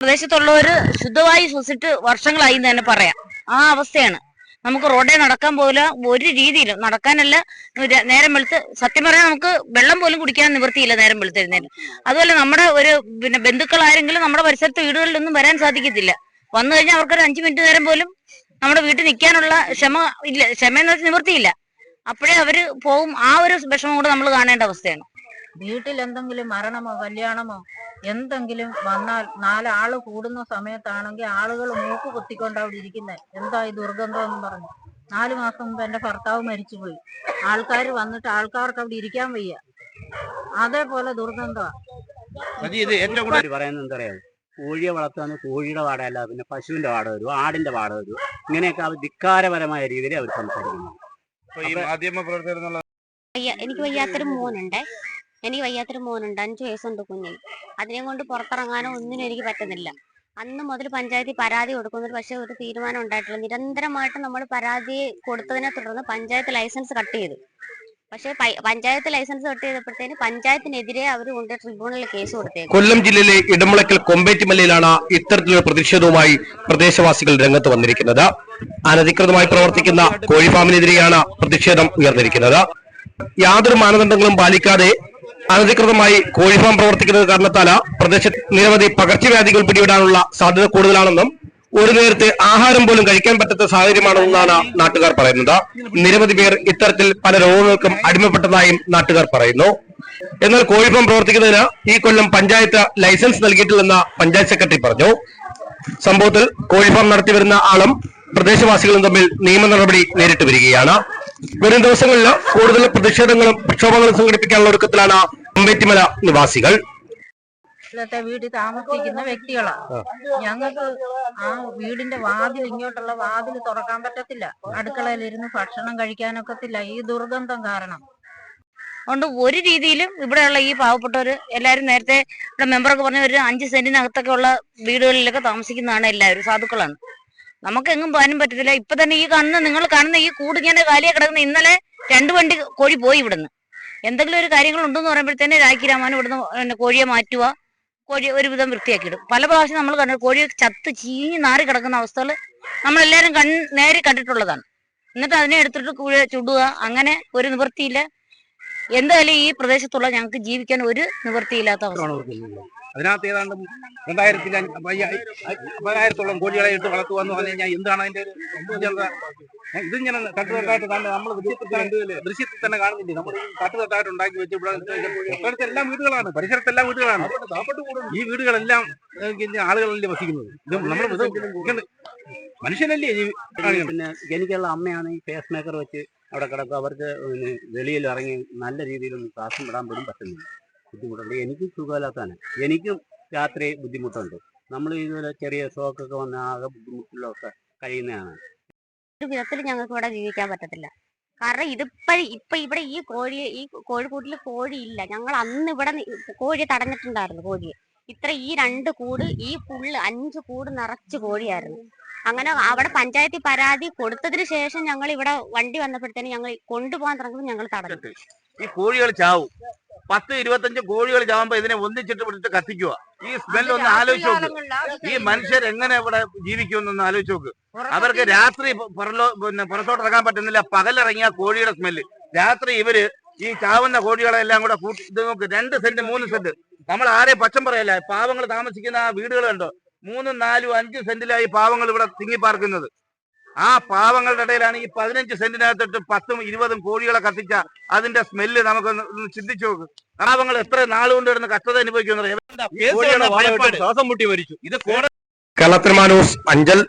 പ്രദേശത്തുള്ളവര് ശുദ്ധവായു ശ്വസിച്ചിട്ട് വർഷങ്ങളായി തന്നെ പറയാം. ആ അവസ്ഥയാണ്. നമുക്ക് റോഡേ നടക്കാൻ പോലും ഒരു രീതിയിലും നടക്കാനല്ല. നേരം വെളുത്ത് സത്യം പറയാൻ നമുക്ക് വെള്ളം പോലും കുടിക്കാൻ നിവൃത്തിയില്ല നേരം വെളുത്തിരുന്നേന് അതുപോലെ നമ്മുടെ ഒരു പിന്നെ ബന്ധുക്കൾ ആരെങ്കിലും നമ്മുടെ പരിസരത്ത് വീടുകളിലൊന്നും വരാൻ സാധിക്കത്തില്ല. വന്നു കഴിഞ്ഞാൽ അവർക്കൊരു അഞ്ചു മിനിറ്റ് നേരം പോലും നമ്മുടെ വീട്ടിൽ നിൽക്കാനുള്ള ക്ഷമ ഇല്ല. ക്ഷമ എന്ന് വെച്ചാൽ നിവൃത്തിയില്ല. അപ്പോഴേ അവർ പോകും ആ ഒരു വിഷമം കൂടെ നമ്മൾ കാണേണ്ട അവസ്ഥയാണ്. വീട്ടിൽ എന്തെങ്കിലും മരണമോ കല്യാണമോ എന്തെങ്കിലും വന്നാൽ നാലാൾ കൂടുന്ന സമയത്താണെങ്കിൽ ആളുകൾ മൂക്ക് കുത്തിക്കൊണ്ട് അവിടെ ഇരിക്കുന്നത് എന്താ ഈ ദുർഗന്ധം എന്ന് പറഞ്ഞു. നാലു മാസം മുമ്പ് എന്റെ ഭർത്താവ് മരിച്ചുപോയി. ആൾക്കാർ വന്നിട്ട് ആൾക്കാർക്ക് അവിടെ ഇരിക്കാൻ വയ്യ. അതേപോലെ ദുർഗന്ധമാണ് പറയുന്നത് എന്താ പറയാ? കോഴിയെ വളർത്തുന്ന കോഴിയുടെ വാടകയല്ല പിന്നെ പശുവിന്റെ വാടക വരും ആടിന്റെ വാടക വരും. ഇങ്ങനെയൊക്കെ അവർ ധിക്കാരപരമായ രീതിയിൽ അവർ സംസാരിക്കുന്നു എനിക്ക് വയ്യാത്തൊരു മോനുണ്ട്. എനിക്ക് വയ്യാത്തൊരു മോനുണ്ട്. അഞ്ചു വയസ്സുണ്ട് കുഞ്ഞിന് അതിനെ കൊണ്ട് പുറത്തിറങ്ങാനോ ഒന്നിനും എനിക്ക് പറ്റുന്നില്ല. അന്ന് മുതൽ പഞ്ചായത്തിൽ പരാതി കൊടുക്കുന്നത് പക്ഷെ ഒരു തീരുമാനം ഉണ്ടായിട്ടില്ല. നിരന്തരമായിട്ട് നമ്മൾ പരാതി കൊടുത്തതിനെ തുടർന്ന് പഞ്ചായത്ത് ലൈസൻസ് കട്ട് ചെയ്തു. പക്ഷേ പഞ്ചായത്ത് ലൈസൻസ് കട്ട് ചെയ്തപ്പോഴത്തേന് പഞ്ചായത്തിനെതിരെ അവർ കൊണ്ട് ട്രിബ്യൂണലിൽ കേസ് കൊടുത്തേക്കും കൊല്ലം ജില്ലയിലെ ഇടമുളക്കൽ കൊമ്പേറ്റുമലയിലാണ് ഇത്തരത്തിലുള്ള പ്രതിഷേധവുമായി പ്രദേശവാസികൾ രംഗത്ത് വന്നിരിക്കുന്നത്. അനധികൃതമായി പ്രവർത്തിക്കുന്ന കോഴി ഫാമിനെതിരെയാണ് പ്രതിഷേധം ഉയർന്നിരിക്കുന്നത്. യാതൊരു മാനദണ്ഡങ്ങളും പാലിക്കാതെ അനധികൃതമായി കോഴിഫാം പ്രവർത്തിക്കുന്നത് കാരണത്താല പ്രദേശത്ത് നിരവധി പകർച്ചവ്യാധികൾ പിടിവിടാനുള്ള സാധ്യത കൂടുതലാണെന്നും ഒരു നേരത്തെ ആഹാരം പോലും കഴിക്കാൻ പറ്റാത്ത സാഹചര്യമാണെന്നാണ് നാട്ടുകാർ പറയുന്നത്. നിരവധി പേർ ഇത്തരത്തിൽ പല രോഗങ്ങൾക്കും അടിമപ്പെട്ടതായും നാട്ടുകാർ പറയുന്നു. എന്നാൽ കോഴിഫാം പ്രവർത്തിക്കുന്നതിന് ഈ കൊല്ലം പഞ്ചായത്ത് ലൈസൻസ് നൽകിയിട്ടില്ലെന്ന് പഞ്ചായത്ത് സെക്രട്ടറി പറഞ്ഞു. സംഭവത്തിൽ കോഴിഫാം നടത്തിവരുന്ന ആളും പ്രദേശവാസികളും തമ്മിൽ നിയമ നടപടി നേരിട്ട് വരികയാണ്. വരും ദിവസങ്ങളിൽ കൂടുതൽ പ്രതിഷേധങ്ങളും പ്രക്ഷോഭങ്ങളും സംഘടിപ്പിക്കാനുള്ള ഒരുക്കത്തിലാണ് അമ്പേറ്റിമല നിവാസികൾ. ഇന്നത്തെ വീട്ടിൽ താമസിക്കുന്ന വ്യക്തികളാണ് ഞങ്ങൾക്ക് ആ വീടിന്റെ വാതിൽ ഇങ്ങോട്ടുള്ള വാതിൽ തുറക്കാൻ പറ്റത്തില്ല. അടുക്കളയിലിരുന്ന് ഭക്ഷണം കഴിക്കാനൊക്കത്തില്ല. ഈ ദുർഗന്ധം കാരണം. അതുകൊണ്ട് ഒരു രീതിയിലും ഇവിടെയുള്ള ഈ പാവപ്പെട്ടവര് എല്ലാരും നേരത്തെ ഇവിടെ മെമ്പറൊക്കെ പറഞ്ഞ ഒരു അഞ്ച് സെന്റിനകത്തൊക്കെ ഉള്ള വീടുകളിലൊക്കെ താമസിക്കുന്നതാണ് എല്ലാവരും സാധുക്കളാണ്. നമുക്ക് എങ്ങും പോകാനും പറ്റത്തില്ല. ഇപ്പൊ തന്നെ ഈ കാണുന്ന നിങ്ങൾ കാണുന്ന ഈ കൂട് ഇങ്ങനെ കാലിയെ കിടക്കുന്ന ഇന്നലെ രണ്ട് വണ്ടി കോഴി പോയി ഇവിടുന്ന്. എന്തെങ്കിലും ഒരു കാര്യങ്ങൾ ഉണ്ടെന്ന് പറയുമ്പോഴത്തേനെ രാഖി രാമാനും ഇവിടുന്ന് കോഴിയെ മാറ്റുക കോഴി ഒരുവിധം വൃത്തിയാക്കിയിടും. പല പ്രാവശ്യം നമ്മൾ കണ്ടു കോഴി ചത്ത് ചീഞ്ഞ് നാറി കിടക്കുന്ന അവസ്ഥകൾ നമ്മളെല്ലാവരും കൺ നേരി കണ്ടിട്ടുള്ളതാണ്. എന്നിട്ട് അതിനെ എടുത്തിട്ട് ചുടുക അങ്ങനെ ഒരു നിവൃത്തിയില്ല. എന്തായാലും ഈ പ്രദേശത്തുള്ള ഞങ്ങൾക്ക് ജീവിക്കാൻ ഒരു നിവൃത്തിയില്ലാത്ത അവസ്ഥ. ഇട്ട് ഒരു സംഭവം ഇത് ഇങ്ങനെ തട്ടുതട്ടായിട്ട് തന്നെ നമ്മൾ ദൃശ്യത്തിൽ തന്നെ ദൃശ്യത്തിൽ തന്നെ കാണുന്നില്ലേ? നമ്മൾ ഈ തട്ടുതട്ടായിട്ട് ഉണ്ടാക്കി വെച്ച് ഇവിടെ തൊട്ടടുത്ത് എല്ലാം വീടുകളാണ്. പരിസരത്തെല്ലാം വീടുകളാണ്. ഈ വീടുകളെല്ലാം ആളുകളല്ലേ വസിക്കുന്നത്? ഇത് നമ്മൾ മനുഷ്യനല്ലേ? പിന്നെ എനിക്കുള്ള അമ്മയാണ് ഈ പേസ് മേക്കർ വെച്ച് അവിടെ കിടക്കുക. അവർക്ക് പിന്നെ വെളിയിൽ ഇറങ്ങി നല്ല രീതിയിലൊന്നും ശ്വാസം വിടാൻ പോലും പറ്റുന്നില്ല. ബുദ്ധിമുട്ടുണ്ട്. എനിക്കും സുഖമില്ലാത്തതാണ്. എനിക്കും രാത്രി ബുദ്ധിമുട്ടുണ്ട്. നമ്മൾ ഇതുപോലെ ചെറിയ ഷോക്കൊക്കെ വന്ന ആകെ ബുദ്ധിമുട്ടിലൊക്കെ കഴിയുന്നതാണ്. ഒരു വിധത്തിൽ ഞങ്ങൾക്ക് ഇവിടെ ജീവിക്കാൻ പറ്റത്തില്ല. കാരണം ഇതിപ്പോഴും ഇപ്പൊ ഇവിടെ ഈ കോഴി ഈ കോഴിക്കൂട്ടിൽ ഇല്ല. ഞങ്ങൾ അന്ന് ഇവിടെ കോഴി തടഞ്ഞിട്ടുണ്ടായിരുന്നു കോഴിയെ. ഇത്ര ഈ രണ്ട് കൂട് ഈ ഫുള്ള് അഞ്ച് കൂട് നിറച്ച് കോഴിയായിരുന്നു. അങ്ങനെ അവിടെ പഞ്ചായത്തിൽ പരാതി കൊടുത്തതിന് ശേഷം ഞങ്ങൾ ഇവിടെ വണ്ടി വന്നപ്പോഴത്തേന് ഞങ്ങൾ കൊണ്ടുപോകാൻ തുടങ്ങുമ്പോൾ ഞങ്ങൾ തടഞ്ഞു. ഈ കോഴികൾ ചാവും. പത്ത് ഇരുപത്തഞ്ച് കോഴികൾ ചാവുമ്പോ ഇതിനെ ഒന്നിച്ചിട്ട് വിട്ടിട്ട് കത്തിക്കുക ഈ സ്മെൽ ഒന്ന് ആലോചിച്ച് നോക്ക്. ഈ മനുഷ്യർ എങ്ങനെ ഇവിടെ ജീവിക്കുമെന്നൊന്ന് ആലോചിച്ച് നോക്ക്. അവർക്ക് രാത്രി പുറലോ പിന്നെ പുറത്തോട്ട് ഇറങ്ങാൻ പറ്റുന്നില്ല. പകലിറങ്ങിയ കോഴിയുടെ സ്മെല്ല് രാത്രി ഇവർ ഈ ചാവുന്ന കോഴികളെ എല്ലാം കൂടെ ഇത് നോക്ക്. രണ്ട് സെന്റ് മൂന്ന് സെന്റ് നമ്മൾ ആരെ പച്ചം പറയല്ല? പാവങ്ങൾ താമസിക്കുന്ന ആ വീടുകൾ കണ്ടോ? മൂന്നും നാലും അഞ്ചും സെന്റിലായി പാവങ്ങൾ ഇവിടെ തിങ്ങിപ്പാർക്കുന്നത് ആ പാവങ്ങളുടെ ഇടയിലാണ് ഈ പതിനഞ്ച് സെന്റിനകത്തിട്ട് പത്തും ഇരുപതും കോഴികളെ കത്തിച്ച അതിന്റെ സ്മെല്ല് നമുക്ക് ചിന്തിച്ചു നോക്ക്. പാവങ്ങൾ എത്ര നാളുകൊണ്ട് ഇടുന്ന കഷ്ടത അനുഭവിക്കുന്നു ശ്വാസം മുട്ടി മരിച്ചു? ഇത് കോട അഞ്ചൽ.